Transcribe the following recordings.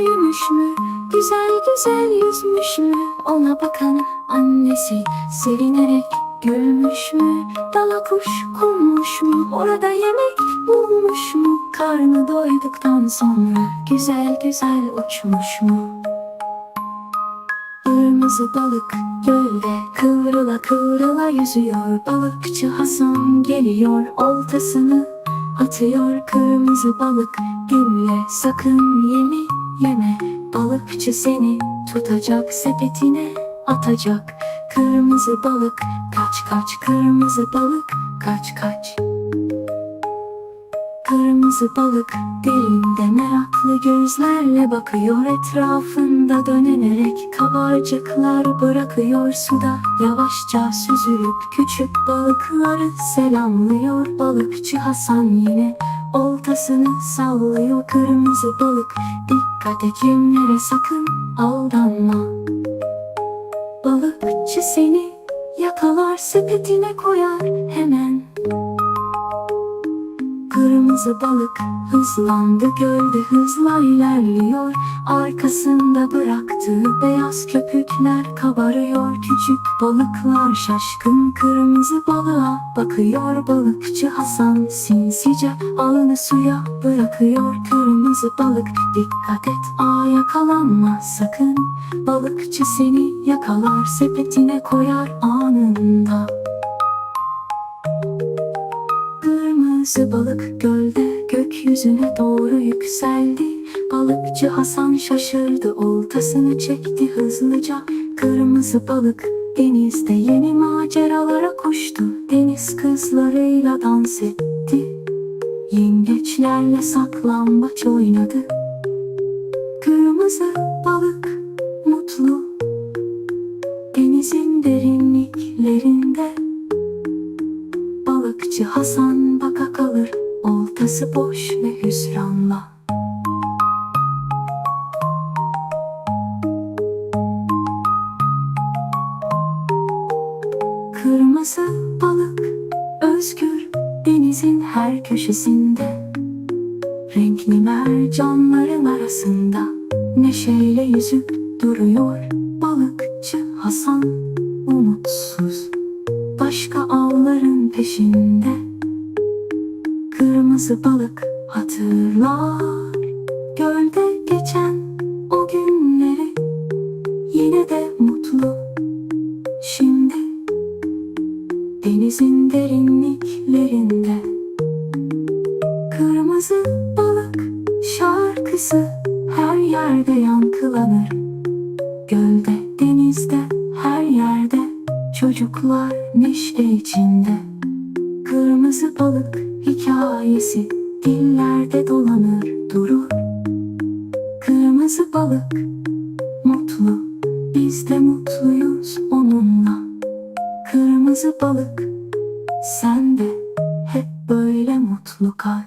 büyümüş mü? Güzel güzel yüzmüş mü? Ona bakan annesi sevinerek gülmüş mü? Dala kuş konmuş mu? Orada yemek bulmuş mu? Karnı doyduktan sonra güzel güzel uçmuş mu? Kırmızı balık gölde kıvrıla kıvrıla yüzüyor Balıkçı Hasan geliyor oltasını atıyor Kırmızı balık gülle sakın yeme yeme Balıkçı seni tutacak sepetine atacak. Kırmızı balık kaç kaç kırmızı balık kaç kaç. Kırmızı balık derinde meraklı gözlerle bakıyor etrafında dönenerek kabarcıklar bırakıyor. Suda yavaşça süzülüp küçük balıkları selamlıyor. Balıkçı Hasan yine oltasını sallıyor kırmızı balık. Dikkat et yemlere sakın aldanma. Balıkçı seni yakalar sepetine koyar. Hemen Kırmızı balık hızlandı gölde hızla ilerliyor. Arkasında bıraktığı beyaz köpükler kabarıyor. Küçük balıklar şaşkın kırmızı balığa bakıyor. Balıkçı Hasan sinsice ağını suya bırakıyor. Kırmızı balık dikkat et aa yakalanma sakın. Balıkçı seni yakalar sepetine koyar anında Kırmızı balık gölde gökyüzüne doğru yükseldi. Balıkçı Hasan şaşırdı oltasını çekti hızlıca. Kırmızı balık denizde yeni maceralara koştu. Deniz kızlarıyla dans etti. Yengeçlerle saklambaç oynadı. Kırmızı balık mutlu. Denizin derinliklerinde. Balıkçı Hasan baka kalır. Oltası boş ve hüsranla. Kırmızı balık özgür denizin her köşesinde. Renkli mercanların arasında Neşeyle yüzüp duruyor Balıkçı Hasan. Umutsuz Başka avların peşinde Kırmızı balık hatırlar. Gölde geçen o günleri Yine de mutlu. Şimdi Denizin derinliklerinde Kırmızı balık şarkısı her yerde yankılanır. Gölde, denizde, her yerde çocuklar neşe içinde dillerde dolanır durur. Kırmızı balık mutlu biz de mutluyuz onunla. Kırmızı balık sen de hep böyle mutlu kal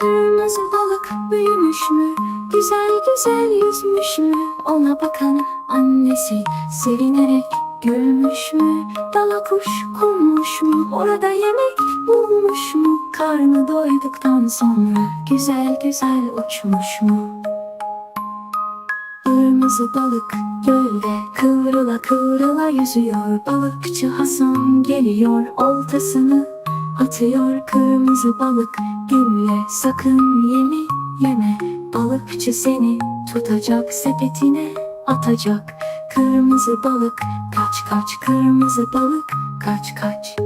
Kırmızı balık büyümüş mü? Güzel güzel yüzmüş mü? Ona bakan annesi sevinerek gülmüş mü? Dala kuş konmuş mu? Orada yemek bulmuş mu? Karnı doyduktan sonra güzel güzel uçmuş mu? Kırmızı balık gölde kıvrıla kıvrıla yüzüyor Balıkçı Hasan geliyor oltasını atıyor Kırmızı balık gülle sakın yeme yeme. Balıkçı seni tutacak sepetine atacak. Kırmızı balık kaç kaç. Kırmızı balık kaç kaç.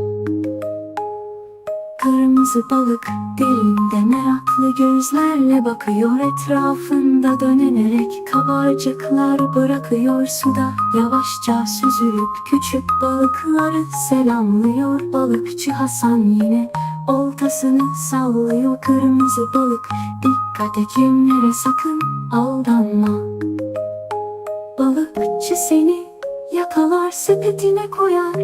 Kırmızı balık derinde meraklı gözlerle bakıyor etrafında dönenerek kabarcıklar bırakıyor suda. Yavaşça süzülüp küçük balıkları selamlıyor. Balıkçı Hasan yine Oltasını sallıyor. Kırmızı balık Dikkat et yemlere sakın aldanma. Balıkçı seni yakalar sepetine koyar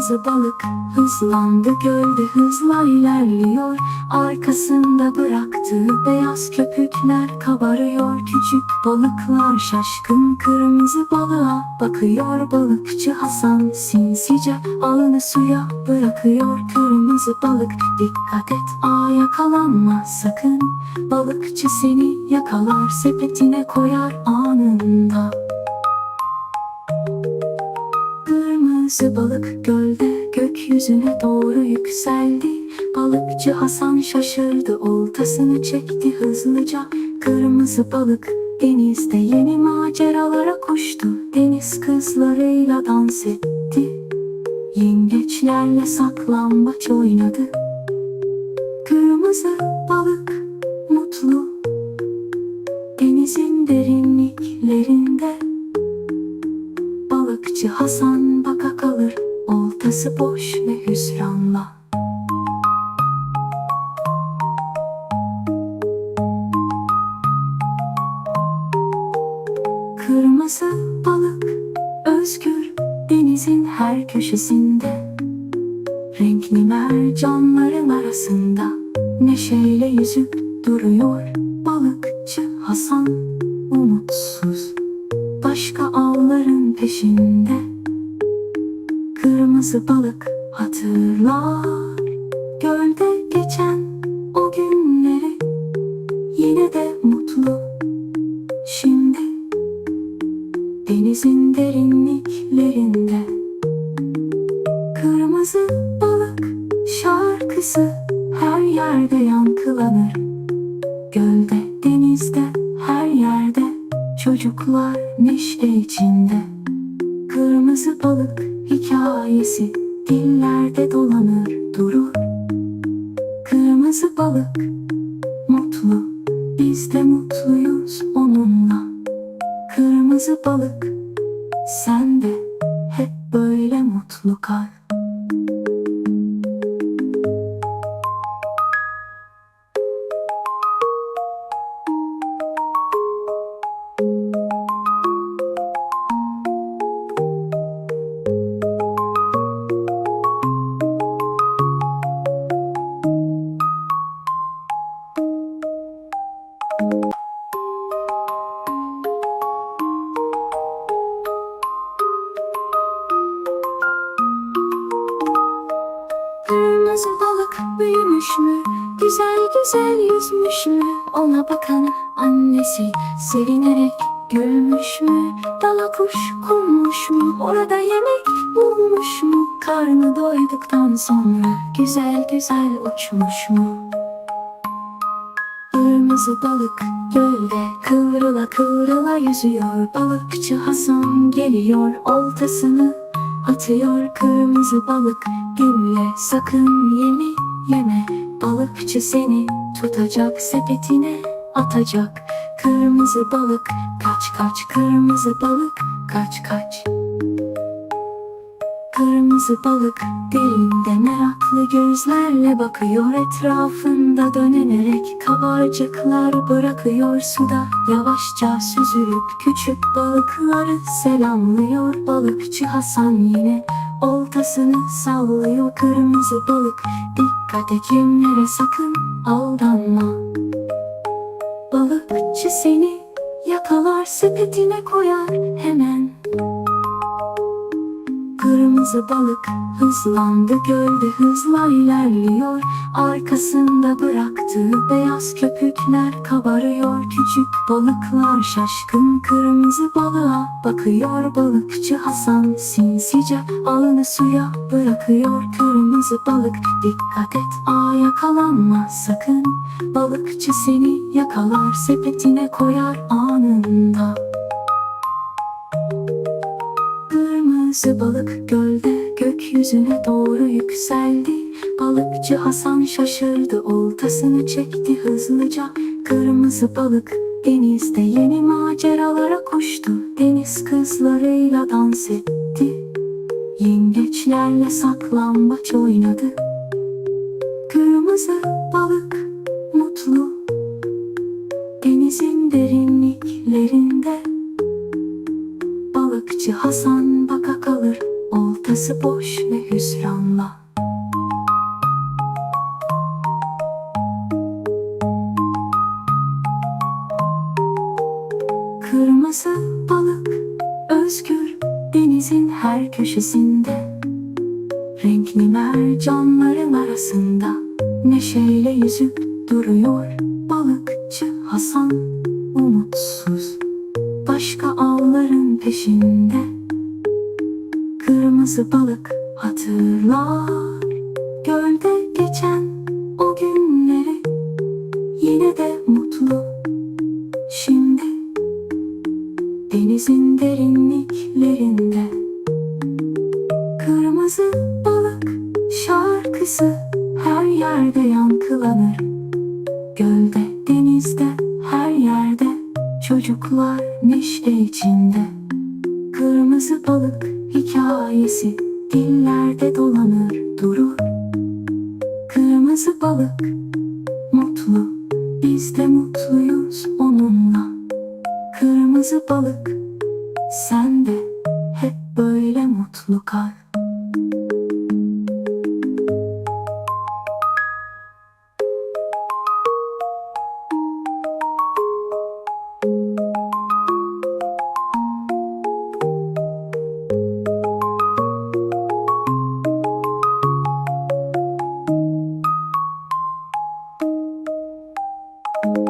Kırmızı balık hızlandı gölde hızla ilerliyor. Arkasında bıraktığı beyaz köpükler kabarıyor. Küçük balıklar şaşkın kırmızı balığa bakıyor. Balıkçı Hasan sinsice ağını suya bırakıyor. Kırmızı balık dikkat et aa yakalanma sakın. Balıkçı seni yakalar sepetine koyar anında Kırmızı balık gölde gökyüzüne doğru yükseldi. Balıkçı Hasan şaşırdı oltasını çekti hızlıca. Kırmızı balık denizde yeni maceralara koştu. Deniz kızlarıyla dans etti. Yengeçlerle saklambaç oynadı. Kırmızı balık mutlu. Denizin derinliklerinde Balıkçı Hasan Oltası boş ve hüsranla. Kırmızı balık özgür denizin her köşesinde. Renkli mercanların arasında Neşeyle yüzüp duruyor Balıkçı Hasan. Umutsuz Başka avların peşinde Kırmızı balık hatırlar. Gölde geçen o günleri Yine de mutlu. Şimdi Denizin derinliklerinde Kırmızı balık şarkısı her yerde yankılanır. Gölde, denizde, her yerde Çocuklar neşe içinde. Kırmızı balık hikayesi Dillerde dolanır durur. Kırmızı balık mutlu Biz de mutluyuz onunla. Kırmızı balık sen de hep böyle mutlu kal annesi sevinerek gülmüş mü? Dala kuş konmuş mu? Orada yemek bulmuş mu? Karnı doyduktan sonra güzel güzel uçmuş mu? Kırmızı balık gölde kıvrıla kıvrıla yüzüyor Balıkçı Hasan geliyor oltasını atıyor Kırmızı balık gülle sakın yemi yeme Balıkçı seni tutacak sepetine atacak. Kırmızı balık kaç kaç kırmızı balık kaç kaç. Kırmızı balık derinde meraklı gözlerle bakıyor etrafında dönenerek kabarcıklar bırakıyor. Suda yavaşça süzülüp küçük balıkları selamlıyor. Balıkçı Hasan yine oltasını sallıyor. Kırmızı balık dikkat et yemlere sakın aldanma balıkçı seni yakalar sepetine koyar hemen Kırmızı balık hızlandı gölde hızla ilerliyor. Arkasında bıraktığı beyaz köpükler kabarıyor. Küçük balıklar şaşkın kırmızı balığa bakıyor. Balıkçı Hasan sinsice ağını suya bırakıyor. Kırmızı balık dikkat et aa yakalanma sakın. Balıkçı seni yakalar sepetine koyar anında Kırmızı balık gölde gökyüzüne doğru yükseldi. Balıkçı Hasan şaşırdı oltasını çekti hızlıca. Kırmızı balık denizde yeni maceralara koştu. Deniz kızlarıyla dans etti. Yengeç Yengeçlerle saklambaç oynadı. Kırmızı balık mutlu. Denizin derinliklerinde. Balıkçı Hasan baka kalır. Oltası boş ve hüsranla. Kırmızı balık özgür denizin her köşesinde. Renkli mercanların arasında neşeyle yüzüp duruyor Balıkçı Hasan umutsuz. Başka avların peşinde Kırmızı balık hatırlar. Gölde geçen o günleri Yine de mutlu. Şimdi Denizin derinliklerinde Kırmızı balık şarkısı her yerde yankılanır. Gölde, denizde, her yerde çocuklar neşe içinde Kırmızı balık hikayesi dillerde dolanır durur. Kırmızı balık mutlu biz de mutluyuz onunla. Kırmızı balık sen de hep böyle mutlu kal